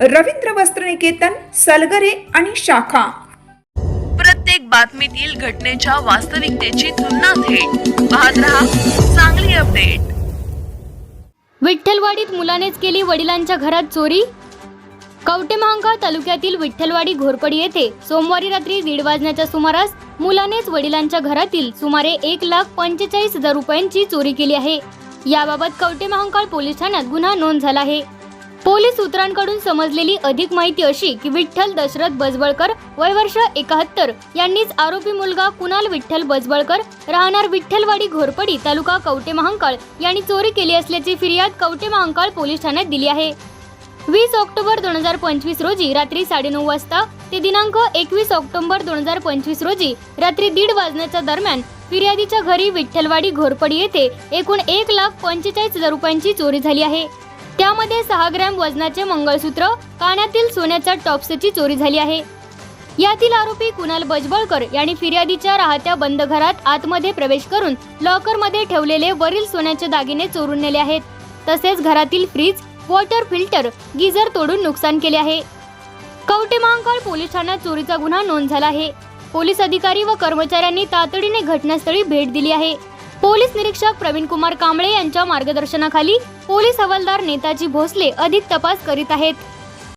रवींद्र वस्त्रनिकेतन सलगरे आणि शाखा. प्रत्येक बातमीतील घटनेच्या वास्तविकतेची तुलना थेट. पाहत रहा चांगली अपडेट. विठ्ठलवाडीत मुलानेच केली वडिलांच्या घरात चोरी? कवटेमहांकाळ तालुक्यातील विठ्ठलवाडी घोरपडी येथे सोमवारी रात्री दीड वाजण्याच्या सुमारास मुलानेच वडिलांच्या घरातील सुमारे एक लाख पंचेचाळीस हजार रुपयांची चोरी केली आहे. याबाबत कवटेमहांकाळ पोलीस ठाण्यात गुन्हा नोंद झाला आहे. पोलीस सूत्रांकडून समजलेली अधिक माहिती अशी की विठ्ठल दशरथ बजबळकर वय वर्ष एकाहत्तर. यांनीच आरोपी मुलगा कुणाल विठ्ठल बजबळकर राहणार विठ्ठलवाडी घोरपडी तालुका कवटे महांकाळ यांनी चोरी केली असल्याची फिर्याद कवटे महांकाळ पोलीस ठाण्यात दिली आहे. वीस ऑक्टोबर दोन हजार पंचवीस रोजी रात्री साडेनऊ वाजता ते दिनांक एकवीस ऑक्टोबर दोन हजार पंचवीस रोजी रात्री दीड वाजण्याच्या दरम्यान फिर्यादीच्या घरी विठ्ठलवाडी घोरपडी येथे एकूण एक लाख पंचेचाळीस हजार रुपयांची चोरी झाली आहे. त्यामध्ये सहा ग्रॅम वजनाचे मंगळसूत्र कानातील सोन्याच्या टॉप्सची चोरी झाली आहे. यातील आरोपी कुणाल बजबळकर यांनी फिर्यादीच्या राहत्या बंद घरात आतमध्ये प्रवेश करून लॉकरमध्ये ठेवलेले वरील सोन्याचे दागिने चोरून नेले आहेत. तसेच घरातील फ्रीज वॉटर फिल्टर गिझर तोडून नुकसान केले आहे. कवटे महांकाळ पोलीस ठाण्यात चोरीचा गुन्हा नोंद झाला आहे. पोलीस अधिकारी व कर्मचाऱ्यांनी तातडीने घटनास्थळी भेट दिली आहे. पोलीस निरीक्षक प्रवीण कुमार कांबळे यांच्या मार्गदर्शनाखाली पोलीस हवालदार नेताजी भोसले अधिक तपास करीत आहेत.